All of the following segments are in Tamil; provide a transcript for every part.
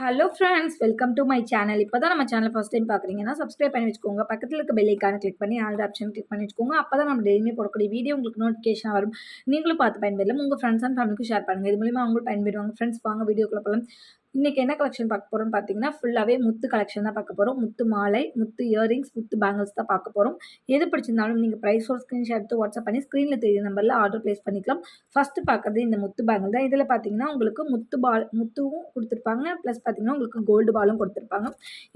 Hello friends welcome to my channel இப்போ தான் நம்ம சேனல் ஃபஸ்ட் டைம் பார்க்குறீங்கன்னா சப்ஸ்கிரைப் பண்ணி வச்சுக்கோங்க. பக்கத்தில் இருக்க பெல் ஐக்கானை கிளிக் பண்ணி ஆல் ஆப்ஷன் கிளிக் பண்ணி வச்சுக்கோங்க. அப்போ தான் நம்ம டெய்லியுமே போடக்கூடிய வீடியோ உங்களுக்கு நோட்டிஃபிகேஷன் வரும். நீங்களும் பார்த்து பயன்பெறலாம். உங்கள் ஃப்ரெண்ட்ஸ் அண்ட் ஃபேமிலிக்கும் ஷேர் பண்ணுங்கள் இது மூலிமா அவங்களும் பயன்பெறுவாங்க. ஃப்ரெண்ட்ஸ் வாங்க வீடியோக்குள்ளே போகலாம் இன்றைக்கி என்ன கலெக்ஷன் பார்க்க போகிறோம்னு பார்த்தீங்கன்னா ஃபுல்லாகவே முத்து கலெக்ஷன் தான் பார்க்க போகிறோம் முத்து மாலை முத்து இயரிங்ஸ் முத்து பேங்கிள்ஸ் தான் பார்க்க போகிறோம் எது பிடிச்சிருந்தாலும் நீங்கள் ஒரு ஸ்க்ரீன்ஷாட் எடுத்து வாட்ஸ்அப் பண்ணி ஸ்க்ரீனில் தெரிய நம்பரில் ஆர்டர் ப்ளேஸ் பண்ணிக்கலாம். ஃபஸ்ட்டு பார்க்குறது இந்த முத்து பேங்கிள் தான். இதில் பார்த்தீங்கன்னா உங்களுக்கு முத்து பால் முத்துவும் கொடுத்துருப்பாங்க. ப்ளஸ் பார்த்தீங்கன்னா உங்களுக்கு கோல்டு பாலும் கொடுத்துருப்பாங்க.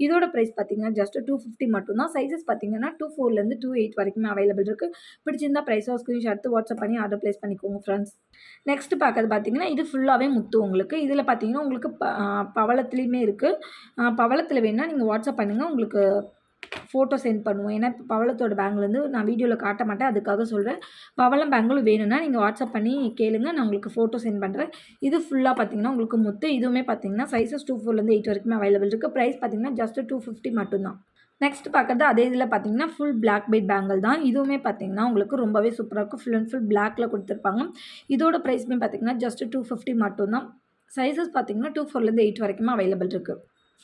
இதோட ப்ரைஸ் பார்த்தீங்கன்னா ஜஸ்ட் டூ ஃபிஃப்டி மட்டும் தான். சைஸஸ் பார்த்தீங்கன்னா டூ ஃபோர்லேருந்து டூ எயிட் வரைக்குமே அவைலபிள் இருக்குது பிடிச்சிருந்தா ப்ரைஸ் ஒரு ஸ்க்ரீன்ஷாட் எடுத்து வாட்ஸ்அப் பண்ணி ஆர்டர் ப்ளேஸ் பண்ணிக்கோங்க ஃப்ரெண்ட்ஸ் நெக்ஸ்ட் பார்க்கறது பார்த்தீங்கன்னா இது ஃபுல்லாகவே முத்து உங்களுக்கு. இதில் பார்த்தீங்கன்னா உங்களுக்கு ப பவளத்துலேயுமே இருக்குது பவளத்தில் வேணால் நீங்கள் வாட்ஸ்அப் பண்ணுங்கள் உங்களுக்கு ஃபோட்டோ சென்ட் பண்ணுவோம். ஏன்னா பவளத்தோட பேங்க்லேருந்து நான் வீடியோவில் காட்ட மாட்டேன். அதுக்காக சொல்கிறேன் பவளம் பேங்கிளும் வேணும்னா நீங்கள் வாட்ஸ்அப் பண்ணி கேளுங்க. நான் உங்களுக்கு ஃபோட்டோ சென்ட் பண்ணுறேன் இது ஃபுல்லாக பார்த்தீங்கன்னா உங்களுக்கு முத்து இதுவுமே பார்த்தீங்கன்னா சைஸஸ் டூ ஃபோர்லேருந்து எயிட் வரைக்குமே அவைலபிள் இருக்குது ப்ரைஸ் பார்த்தீங்கன்னா ஜஸ்ட் டூ ஃபிஃப்டி மட்டும்தான். நெக்ஸ்ட் பார்க்குறது அதே இதில் பார்த்தீங்கன்னா ஃபுல் பிளாக் பெட் பேங்கிள் தான். இதுவுமே பார்த்தீங்கன்னா உங்களுக்கு ரொம்பவே சூப்பராக இருக்கும். ஃபுல் அண்ட் ஃபுல் பிளாக்கில் கொடுத்துருப்பாங்க. இதோட ப்ரைஸ்மே பார்த்தீங்கன்னா ஜஸ்ட் டூ ஃபிஃப்டி மட்டும்தான். சைஸஸ் பார்த்தீங்கன்னா டூ ஃபோர்லேருந்து எயிட் வரைக்கும் அவைலபிள் இருக்குது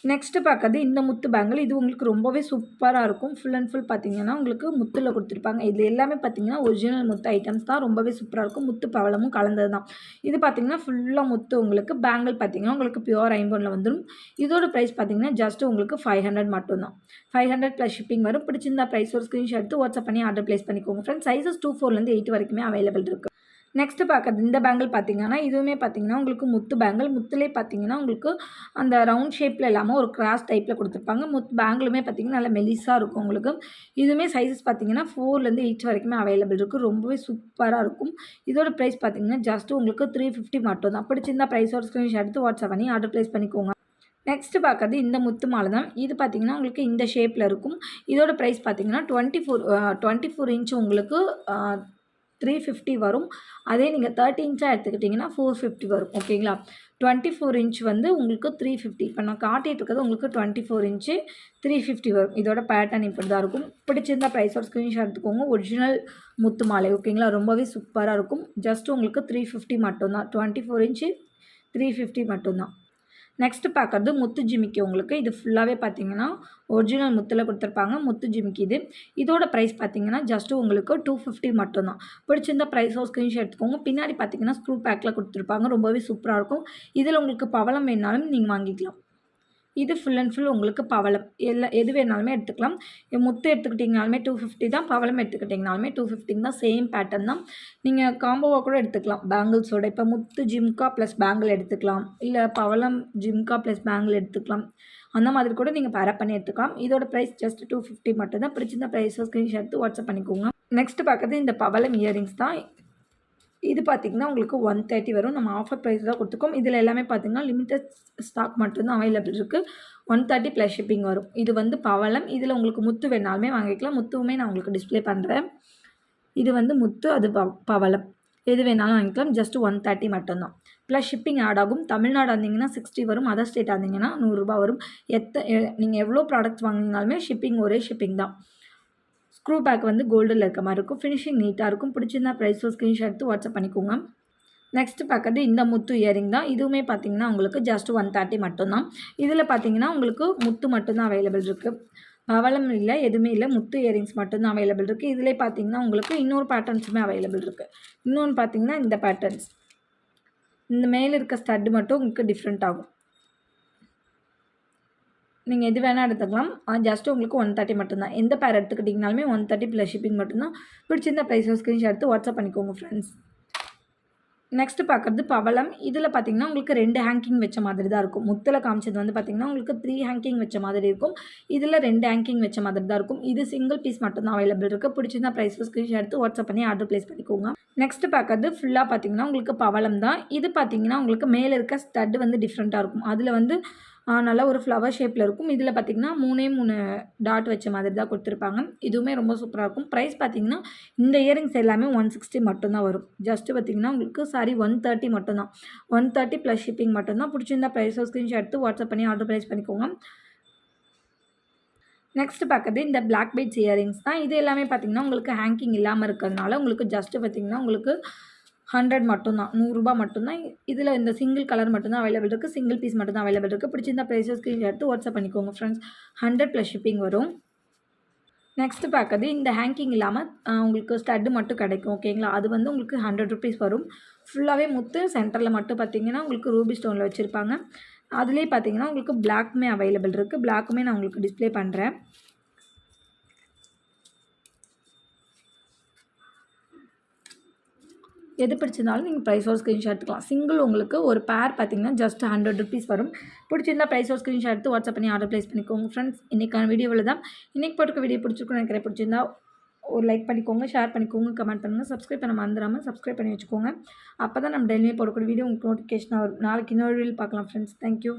நெக்ஸ்ட்டு பார்க்கறது இந்த முத்து பேங்கிள் இது உங்களுக்கு ரொம்பவே சூப்பராக இருக்கும். ஃபுல் அண்ட் ஃபுல் பார்த்தீங்கன்னா உங்களுக்கு முத்தில் கொடுத்துருப்பாங்க. இது எல்லாமே பார்த்தீங்கன்னா ஒரிஜினல் முத்து ஐட்டம்ஸ் தான். ரொம்பவே சூப்பராக இருக்கும். முத்து பவளமும் கலந்தது தான். இது பார்த்தீங்கன்னா ஃபுல்லாக முத்து உங்களுக்கு பேங்கிள் பார்த்தீங்கன்னா உங்களுக்கு பியூர் ஐம்பனில் வந்துடும் இதோட ப்ரைஸ் பார்த்தீங்கன்னா ஜஸ்ட் உங்களுக்கு ஃபைவ் ஹண்ட்ரட் மட்டும்தான் ஃபைவ் ஹண்ட்ரட் ப்ளஸ் ஷிப்பிங் வரும். பிடிச்சிருந்தா ப்ரைஸ் ஒரு ஸ்க்ரீன்ஷாட் எடுத்து வாட்ஸ்அப் பண்ணி ஆர்டர் ப்ளேஸ் பண்ணிக்கோங்க. ஃப்ரெண்ட்ஸ் சைஸஸ் டூ ஃபோர்லேருந்து எயிட் வரைக்குமே அவைலபிள் இருக்குது நெக்ஸ்ட்டு பார்க்குறது இந்த பேங்கிள் பார்த்தீங்கன்னா இதுவுமே பார்த்தீங்கன்னா உங்களுக்கு முத்து பேங்கிள் முத்துலே பார்த்தீங்கன்னா உங்களுக்கு அந்த ரவுண்ட் ஷேப்பில் இல்லாமல் ஒரு கிராஸ் டைப்பில் கொடுத்துருப்பாங்க. முத்து பேங்கிளுமே பார்த்தீங்கன்னா நல்லா மெலிஸாக இருக்கும் உங்களுக்கு. இதுவுமே சைஸஸ் பார்த்தீங்கன்னா ஃபோர்லேருந்து எயிட் வரைக்குமே அவைலபிள் இருக்குது ரொம்பவே சூப்பராக இருக்கும். இதோட ப்ரைஸ் பார்த்தீங்கன்னா ஜஸ்ட்டு உங்களுக்கு த்ரீ ஃபிஃப்டி மட்டும் தான். பிடிச்சிருந்தா ப்ரைஸோட ஸ்க்ரீன்ஷாட் எடுத்து வாட்ஸ்அப் பண்ணி ஆர்டர் ப்ளேஸ் பண்ணிக்கோங்க. நெக்ஸ்ட்டு பார்க்குறது இந்த முத்து மாலை தான். இது பார்த்திங்கன்னா உங்களுக்கு இந்த ஷேப்பில் இருக்கும். இதோட ப்ரைஸ் பார்த்தீங்கன்னா twenty four twenty four inch உங்களுக்கு த்ரீ ஃபிஃப்டி வரும். அதே நீங்கள் தேர்ட்டி இன்ச்சாக எடுத்துக்கிட்டிங்கன்னா ஃபோர் ஃபிஃப்டி வரும். ஓகேங்களா? டுவெண்ட்டி ஃபோர் இன்ச் வந்து உங்களுக்கு த்ரீ ஃபிஃப்டி இப்போ நான் காட்டிகிட்டு இருக்கிறது உங்களுக்கு twenty four inch three fifty வரும். இதோட பேட்டர்ன் இப்படி தான் இருக்கும். பிடிச்சிருந்தா ப்ரைஸோட ஸ்க்ரீன்ஷாட் எடுத்துக்கோங்க. ஒரிஜினல் முத்து மாலை. ஓகேங்களா? ரொம்பவே சூப்பராக இருக்கும். ஜஸ்ட் உங்களுக்கு த்ரீ ஃபிஃப்டி மட்டும்தான். Twenty four inch three fifty மட்டும்தான். நெக்ஸ்ட்டு பார்க்குறது முத்து ஜிமிக்கி உங்களுக்கு. இது ஃபுல்லாகவே பார்த்தீங்கன்னா ஒரிஜினல் முத்தில் கொடுத்துருப்பாங்க முத்து ஜிமிக்கி இது. இதோட ப்ரைஸ் பார்த்தீங்கன்னா ஜஸ்ட்டு உங்களுக்கு டூ ஃபிஃப்டி மட்டும்தான். பிடிச்சிருந்த ப்ரைஸோ ஸ்க்ரீன்ஷாட் எடுத்துக்கோங்க. பின்னாடி பார்த்தீங்கன்னா ஸ்க்ரூ பேக்கில் கொடுத்துருப்பாங்க. ரொம்பவே சூப்பராக இருக்கும். இதில் உங்களுக்கு பவளம் வேணாலும் நீங்கள் வாங்கிக்கலாம். இது ஃபுல் அண்ட் ஃபுல் உங்களுக்கு பவளம். எல்லா எது வேணாலுமே எடுத்துக்கலாம். முத்து எடுத்துக்கிட்டிங்கனாலுமே டூ ஃபிஃப்டி தான் பவளம் எடுத்துக்கிட்டிங்கனாலுமே டூ ஃபிஃப்டிங் தான் சேம் பேட்டர்ன் தான். நீங்கள் காம்போவாக கூட எடுத்துக்கலாம். பேங்கிள்ஸோட இப்போ முத்து ஜிம்கா ப்ளஸ் பேங்கிள் எடுத்துக்கலாம். இல்லை பவளம் ஜிம்கா ப்ளஸ் பேங்கிள் எடுத்துக்கலாம். அந்த மாதிரி கூட நீங்கள் பேரப் பண்ணி எடுத்துக்கலாம். இதோட ப்ரைஸ் ஜஸ்ட் டூ ஃபிஃப்டி மட்டும் தான் பிடிச்சிருந்த ப்ரைஸை ஸ்க்ரீன்ஷாட் எடுத்து வாட்ஸ்அப் பண்ணிக்கோங்க. நெக்ஸ்ட் பார்க்குறது இந்த பவளம் இயரிங்ஸ் தான். இது பார்த்திங்கன்னா உங்களுக்கு ஒன் தேர்ட்டி வரும். நம்ம ஆஃபர் ப்ரைஸ் தான் கொடுத்துருக்கோம். இதில் எல்லாமே பார்த்திங்கன்னா லிமிட்டட் ஸ்டாக் மட்டும்தான் அவைலபிள் இருக்குது ஒன் தேர்ட்டி ப்ளஸ் ஷிப்பிங் வரும். இது வந்து பவளம். இதில் உங்களுக்கு முத்து வேணாலுமே வாங்கிக்கலாம். முத்துவுமே நான் உங்களுக்கு டிஸ்பிளே பண்ணுறேன் இது வந்து முத்து அது ப பவளம். எது வேணாலும் வாங்கிக்கலாம். ஜஸ்ட் ஒன் தேர்ட்டி மட்டும்தான். ப்ளஸ் ஷிப்பிங் ஆட் ஆகும். தமிழ்நாடு வந்தீங்கன்னா சிக்ஸ்டி வரும். அதர் ஸ்டேட் வந்தீங்கன்னா நூறுரூபா வரும். எத்த நீங்கள் எவ்வளோ ப்ராடக்ட்ஸ் வாங்கினாலுமே ஷிப்பிங் ஒரே ஷிப்பிங் தான். ஸ்க்ரூ பேக் வந்து கோல்டில் இருக்க மாதிரி இருக்கும். ஃபினிஷிங் நீட்டாக இருக்கும். பிடிச்சிருந்தா ப்ரைஸோ ஸ்க்ரீன்ஷாட் எடுத்து வாட்ஸ்அப் பண்ணிக்கோங்க. நெக்ஸ்ட்டு பார்க்குறது இந்த முத்து இயரிங் தான். இதுவுமே பார்த்தீங்கன்னா உங்களுக்கு ஜஸ்ட் ஒன் தேர்ட்டி மட்டும்தான். இதில் பார்த்தீங்கன்னா உங்களுக்கு முத்து மட்டும்தான் அவைலபிள் இருக்குது பவளம் இல்லை எதுவுமே இல்லை. முத்து இயரிங்ஸ் மட்டும்தான் அவைலபிள் இருக்குது இதில் பார்த்தீங்கன்னா உங்களுக்கு இன்னொரு பேட்டர்ன்ஸுமே அவைலபிள் இருக்குது இன்னொன்று பார்த்தீங்கன்னா இந்த பேட்டர்ன்ஸ் இந்த மேலே இருக்க ஸ்டட்டு மட்டும் உங்களுக்கு டிஃப்ரெண்ட் ஆகும். நீங்கள் எது வேணால் எடுத்துக்கலாம். ஜஸ்ட் உங்களுக்கு ஒன் தேர்ட்டி மட்டும்தான். எந்த பேர் எடுத்துக்கிட்டிங்கனாலுமே ஒன் தேர்ட்டி ப்ளஸ் ஷிப்பிங் மட்டும்தான். பிடிச்சிருந்த ப்ரைஸை ஸ்க்ரீன்ஷாட் எடுத்து வாட்ஸ்அப் பண்ணிக்கோங்க ஃப்ரெண்ட்ஸ் நெக்ஸ்ட்டு பார்க்குறது பவளம். இதில் பார்த்தீங்கன்னா உங்களுக்கு ரெண்டு ஹேங்கிங் வச்ச மாதிரி தான் இருக்கும். முத்தில் காமிச்சது வந்து பார்த்திங்கன்னா உங்களுக்கு த்ரீ ஹேங்கிங் வச்ச மாதிரி இருக்கும். இதில் ரெண்டு ஹேங்கிங் வச்ச மாதிரி தான் இருக்கும். இது சிங்கிள் பீஸ் மட்டும்தான் அவைலபிள் இருக்குது பிடிச்சிருந்தா ப்ரைஸ் ஸ்க்ரீன்ஷாட் எடுத்து வாட்ஸ்அப் பண்ணி ஆர்டர் ப்ளேஸ் பண்ணிக்கோங்க. நெக்ஸ்ட் பார்க்குறது ஃபுல்லாக பார்த்தீங்கன்னா உங்களுக்கு பவளம் தான். இது பார்த்தீங்கன்னா உங்களுக்கு மேலே இருக்க ஸ்டட் வந்து டிஃப்ரெண்ட்டாக இருக்கும். அதில் வந்து நல்லா ஒரு ஃப்ளவர் ஷேப்பில் இருக்கும். இதில் பார்த்திங்கன்னா மூணே மூணு டாட் வச்ச மாதிரி தான் கொடுத்துருப்பாங்க. இதுவுமே ரொம்ப சூப்பராக இருக்கும். ப்ரைஸ் பார்த்திங்கன்னா இந்த இயரிங்ஸ் எல்லாமே ஒன் சிக்ஸ்டி மட்டும்தான் வரும். ஜஸ்ட்டு பார்த்திங்கன்னா உங்களுக்கு சாரி ஒன் தேர்ட்டி மட்டும்தான் ஒன் தேர்ட்டி ப்ளஸ் ஷிப்பிங் மட்டும்தான் பிடிச்சிருந்தா ப்ரைஸோ ஸ்க்ரீன்ஷாட் எடுத்து வாட்ஸ்அப் பண்ணி ஆர்டர் ப்ரைஸ் பண்ணிக்கோங்க. நெக்ஸ்ட் பார்க்குறது இந்த பிளாக் பீட்ஸ் இயரிங்ஸ் தான். இது எல்லாமே பார்த்திங்கன்னா உங்களுக்கு ஹேங்கிங் இல்லாமல் இருக்கிறதுனால உங்களுக்கு ஜஸ்ட்டு பார்த்திங்கன்னா உங்களுக்கு ஹண்ட்ரட் மட்டும்தான் நூறுரூபா மட்டும்தான். இதில் இந்த சிங்கிள் கலர் மட்டும்தான் அவைலபிள் இருக்குது சிங்கிள் பீஸ் மட்டும் தான் அவைலபிள் இருக்குது பிடிச்சிருந்தா ப்ரைஸஸ் ஸ்க்ரீன் எடுத்து வாட்ஸ்அப் பண்ணிக்கோங்க ஃப்ரெண்ட்ஸ் ஹண்ட்ரட் ப்ளஸ் ஷிப்பிங் வரும். நெக்ஸ்ட்டு பார்க்கறது இந்த ஹேங்கிங் இல்லாமல் உங்களுக்கு ஸ்டட்டு மட்டும் கிடைக்கும் ஓகேங்களா அது வந்து உங்களுக்கு ஹண்ட்ரட் ருபீஸ் வரும். ஃபுல்லாகவே முத்து சென்டரில் மட்டும் பார்த்தீங்கன்னா உங்களுக்கு ரூபி ஸ்டோனில் வச்சுருப்பாங்க. அதுலேயே பார்த்தீங்கன்னா உங்களுக்கு பிளாக்குமே அவைலபிள் இருக்குது பிளாக்குமே நான் உங்களுக்கு டிஸ்ப்ளே பண்ணுறேன் எது பிடிச்சிருந்தாலும் நீங்கள் ப்ரைஸ் ஒரு ஸ்க்ரீன்ஷாட் எடுத்துக்கலாம். சிங்கிள் உங்களுக்கு ஒரு பேர் பார்த்தீங்கன்னா ஜஸ்ட் ஹண்ட்ரட் ருபீஸ் வரும். பிடிச்சிருந்தா ப்ரைஸ் ஒரு ஸ்க்ரீன்ஷாட் எடுத்து வாட்ஸ்அப் பண்ணி ஆர்டர் ப்ளேஸ் பண்ணிக்கோங்க. ஃப்ரெண்ட்ஸ் இன்றைக்கான வீடியோவில் தான். இன்றைக்கி போட்டுக்க வீடியோ பிடிச்சிருக்கும் நினைக்கிறேன். பிடிச்சிருந்தா ஒரு லைக் பண்ணிக்கோங்க ஷேர் பண்ணிக்கோங்க கமெண்ட் பண்ணுங்கள் சப்ஸ்கிரைப் பண்ண மறந்துடாமல் சப்ஸ்கிரைப் பண்ணி வச்சுக்கோங்க. அப்போ தான் நம்ம டெய்லியுமே போடக்கூடிய வீடியோ உங்களுக்கு நோட்டிஃபிகேஷன் வரும். நாளைக்கு இன்னொரு வீடியோ பார்க்கலாம் ஃப்ரெண்ட்ஸ் தேங்க்யூ